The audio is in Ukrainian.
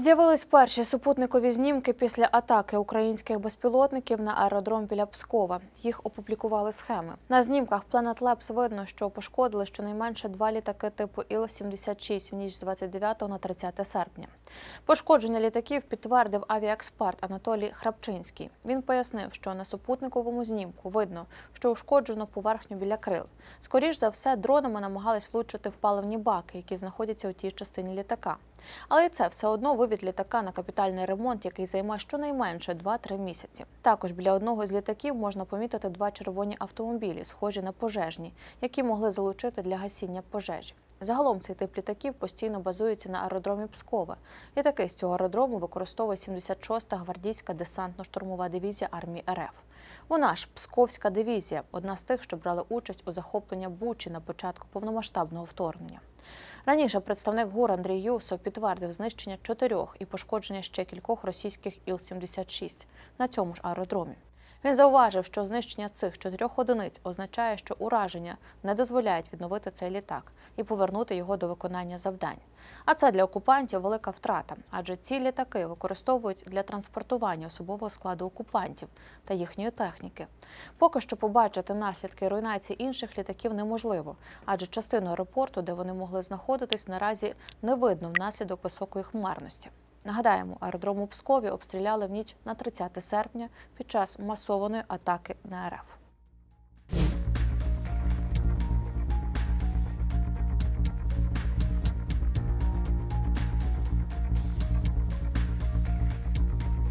З'явились перші супутникові знімки після атаки українських безпілотників на аеродром біля Пскова. Їх опублікували схеми. На знімках Planet Labs видно, що пошкодили щонайменше два літаки типу Іл-76 в ніч з 29 на 30 серпня. Пошкодження літаків підтвердив авіаексперт Анатолій Храпчинський. Він пояснив, що на супутниковому знімку видно, що ушкоджено поверхню біля крил. Скоріш за все, дронами намагались влучити в паливні баки, які знаходяться у тій частині літака. Але це все одно вивід літака на капітальний ремонт, який займе щонайменше 2-3 місяці. Також біля одного з літаків можна помітити два червоні автомобілі, схожі на пожежні, які могли залучити для гасіння пожежі. Загалом цей тип літаків постійно базується на аеродромі Пскова. Літаки з цього аеродрому використовує 76-та гвардійська десантно-штурмова дивізія армії РФ. Вона ж Псковська дивізія, одна з тих, що брали участь у захопленні Бучі на початку повномасштабного вторгнення. Раніше представник ГУР Андрій Юсов підтвердив знищення чотирьох і пошкодження ще кількох російських Іл-76 на цьому ж аеродромі. Він зауважив, що знищення цих чотирьох одиниць означає, що ураження не дозволяють відновити цей літак і повернути його до виконання завдань. А це для окупантів велика втрата, адже ці літаки використовують для транспортування особового складу окупантів та їхньої техніки. Поки що побачити наслідки руйнації інших літаків неможливо, адже частину аеропорту, де вони могли знаходитись, наразі не видно внаслідок високої хмарності. Нагадаємо, аеродром у Пскові обстріляли в ніч на 30 серпня під час масованої атаки на РФ.